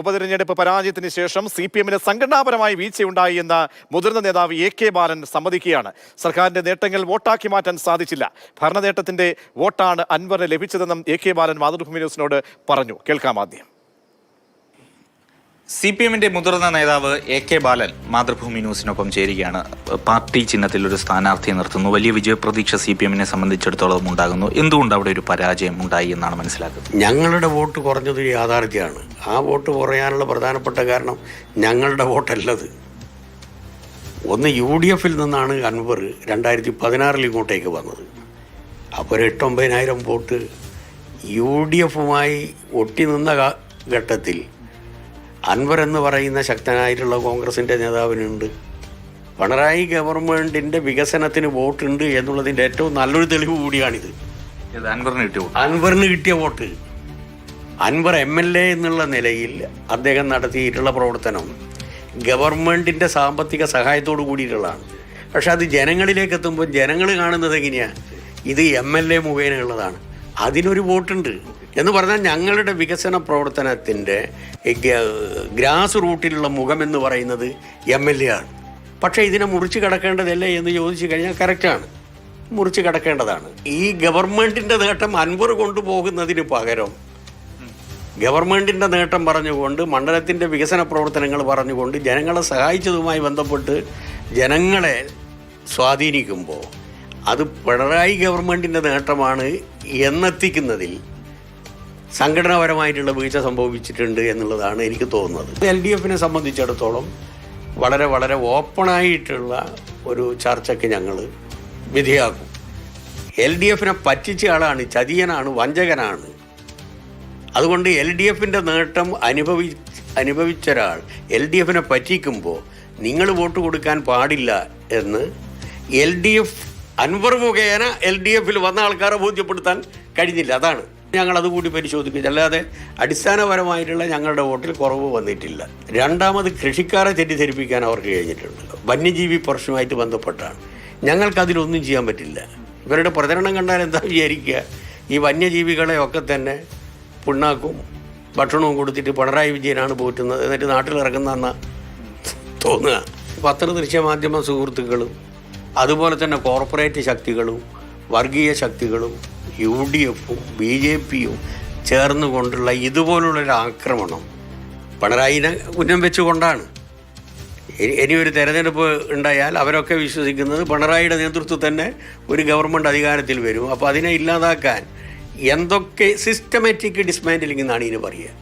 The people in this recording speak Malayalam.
ഉപതെരഞ്ഞെടുപ്പ് പരാജയത്തിന് ശേഷം സി പി എമ്മിന് സംഘടനാപരമായി വീഴ്ചയുണ്ടായി എന്ന് മുതിർന്ന നേതാവ് എ കെ ബാലൻ സമ്മതിക്കുകയാണ്. സർക്കാരിന്റെ നേട്ടങ്ങൾ വോട്ടാക്കി മാറ്റാൻ സാധിച്ചില്ല. ഭരണനേട്ടത്തിന്റെ വോട്ടാണ് അൻവറിന് ലഭിച്ചതെന്നും എ കെ ബാലൻ മാതൃഭൂമി ന്യൂസിനോട് പറഞ്ഞു. കേൾക്കാം ആദ്യം. സി പി എമ്മിന്റെ മുതിർന്ന നേതാവ് എ കെ ബാലൻ മാതൃഭൂമി ന്യൂസിനൊപ്പം ചേരുകയാണ്. പാർട്ടി ചിഹ്നത്തിൽ ഒരു സ്ഥാനാർത്ഥിയെ നിർത്തുന്നു. വലിയ വിജയപ്രതീക്ഷ സി പി എമ്മിനെ സംബന്ധിച്ചിടത്തോളം ഉണ്ടാകുന്നു. എന്തുകൊണ്ട് അവിടെ ഒരു പരാജയം ഉണ്ടായി എന്നാണ് മനസ്സിലാക്കുന്നത്? ഞങ്ങളുടെ വോട്ട് കുറഞ്ഞതൊരു യാഥാർത്ഥ്യമാണ്. ആ വോട്ട് കുറയാനുള്ള പ്രധാനപ്പെട്ട കാരണം ഞങ്ങളുടെ വോട്ടല്ലത്. ഒന്ന് യു ഡി എഫിൽ നിന്നാണ് അൻവർ രണ്ടായിരത്തി പതിനാറിൽ ഇങ്ങോട്ടേക്ക് വന്നത്. അപ്പോൾ ഒരു എട്ടൊമ്പതിനായിരം വോട്ട് യു ഡി എഫുമായി ഒട്ടി നിന്ന ഘട്ടത്തിൽ അൻവർ എന്ന് പറയുന്ന ശക്തനായിട്ടുള്ള കോൺഗ്രസിന്റെ നേതാവിനുണ്ട്. പിണറായി ഗവൺമെന്റിന്റെ വികസനത്തിന് വോട്ടുണ്ട് എന്നുള്ളതിന്റെ ഏറ്റവും നല്ലൊരു തെളിവ് കൂടിയാണിത്. അൻവറിന് കിട്ടിയ വോട്ട്. അൻവറിന് കിട്ടിയ vote. Anvar M L A എന്നുള്ള നിലയിൽ അദ്ദേഹം നടത്തിയിട്ടുള്ള പ്രവർത്തനം ഗവൺമെന്റിന്റെ സാമ്പത്തിക സഹായത്തോട് കൂടിയിട്ടുള്ളതാണ്. പക്ഷെ അത് ജനങ്ങളിലേക്ക് എത്തുമ്പോൾ ജനങ്ങൾ കാണുന്നത് എങ്ങനെയാണ് ഇത് എം എൽ എ മുഖേനയുള്ളതാണ്. അതിനൊരു വോട്ടുണ്ട്. എന്ന് പറഞ്ഞാൽ ഞങ്ങളുടെ വികസന പ്രവർത്തനത്തിന്റെ ഗ്രാസ് റൂട്ടിലുള്ള മുഖം എന്ന് പറയുന്നത് എം എൽ എ ആണ്. പക്ഷേ ഇതിനെ മുറിച്ച് കടക്കേണ്ടതല്ലേ എന്ന് ചോദിച്ചു കഴിഞ്ഞാൽ കറക്റ്റാണ് മുറിച്ച് കടക്കേണ്ടതാണ്. ഈ ഗവൺമെന്റിന്റെ നേട്ടം അൻപർ കൊണ്ടുപോകുന്നതിന് പകരം ഗവൺമെന്റിന്റെ നേട്ടം പറഞ്ഞുകൊണ്ട് മണ്ഡലത്തിന്റെ വികസന പ്രവർത്തനങ്ങൾ പറഞ്ഞുകൊണ്ട് ജനങ്ങളെ സഹായിച്ചതുമായി ബന്ധപ്പെട്ട് ജനങ്ങളെ സ്വാധീനിക്കുമ്പോൾ അത് പിണറായി ഗവൺമെന്റിന്റെ നേട്ടമാണ് എന്നെത്തിക്കുന്നതിൽ സംഘടനാപരമായിട്ടുള്ള വീഴ്ച സംഭവിച്ചിട്ടുണ്ട് എന്നുള്ളതാണ് എനിക്ക് തോന്നുന്നത്. എൽ ഡി എഫിനെ സംബന്ധിച്ചിടത്തോളം വളരെ വളരെ ഓപ്പണായിട്ടുള്ള ഒരു ചർച്ചയ്ക്ക് ഞങ്ങൾ വിധേയാക്കും എൽ ഡി എഫിനെ പറ്റിച്ച ആളാണ് ചതിയനാണ് വഞ്ചകനാണ്. അതുകൊണ്ട് എൽ ഡി എഫിന്റെ നേട്ടം അനുഭവി അനുഭവിച്ച ഒരാൾ എൽ ഡി എഫിനെ പറ്റിക്കുമ്പോൾ നിങ്ങൾ വോട്ട് കൊടുക്കാൻ പാടില്ല എന്ന് എൽ ഡി എഫ് അൻവർ മുഖേന എൽ ഡി എഫിൽ വന്ന ആൾക്കാരെ ബോധ്യപ്പെടുത്താൻ കഴിഞ്ഞില്ല. അതാണ് ഞങ്ങൾ അതുകൂടി പരിശോധിക്കും. അല്ലാതെ അടിസ്ഥാനപരമായിട്ടുള്ള ഞങ്ങളുടെ വോട്ടിൽ കുറവ് വന്നിട്ടില്ല. രണ്ടാമത് കൃഷിക്കാരെ തെറ്റിദ്ധരിപ്പിക്കാൻ അവർക്ക് കഴിഞ്ഞിട്ടുണ്ട്. വന്യജീവി പ്രശ്നമായിട്ട് ബന്ധപ്പെട്ടാണ്. ഞങ്ങൾക്കതിലൊന്നും ചെയ്യാൻ പറ്റില്ല. ഇവരുടെ പ്രചരണം കണ്ടാൽ എന്താ വിചാരിക്കുക? ഈ വന്യജീവികളെ ഒക്കെ തന്നെ പുണ്ണാക്കും ഭക്ഷണവും കൊടുത്തിട്ട് പിണറായി വിജയനാണ് പോറ്റുന്നത്. എന്നിട്ട് നാട്ടിലിറങ്ങുന്ന തോന്നുക. പത്ര മാധ്യമ സുഹൃത്തുക്കളും അതുപോലെ തന്നെ കോർപ്പറേറ്റ് ശക്തികളും വർഗീയ ശക്തികളും യു ഡി എഫും ബി ജെ പിയും ചേർന്നുകൊണ്ടുള്ള ഇതുപോലുള്ളൊരു ആക്രമണം പിണറായിനെ ഉന്നം വെച്ചുകൊണ്ടാണ്. ഇനി ഒരു തെരഞ്ഞെടുപ്പ് ഉണ്ടായാൽ അവരൊക്കെ വിശ്വസിക്കുന്നത് പിണറായിയുടെ നേതൃത്വത്തിൽ തന്നെ ഒരു ഗവൺമെന്റ് അധികാരത്തിൽ വരും. അപ്പോൾ അതിനെ ഇല്ലാതാക്കാൻ എന്തൊക്കെ സിസ്റ്റമാറ്റിക് ഡിസ്മാൻഡിലിംഗ് എന്നാണ് ഇതിന് പറയുക.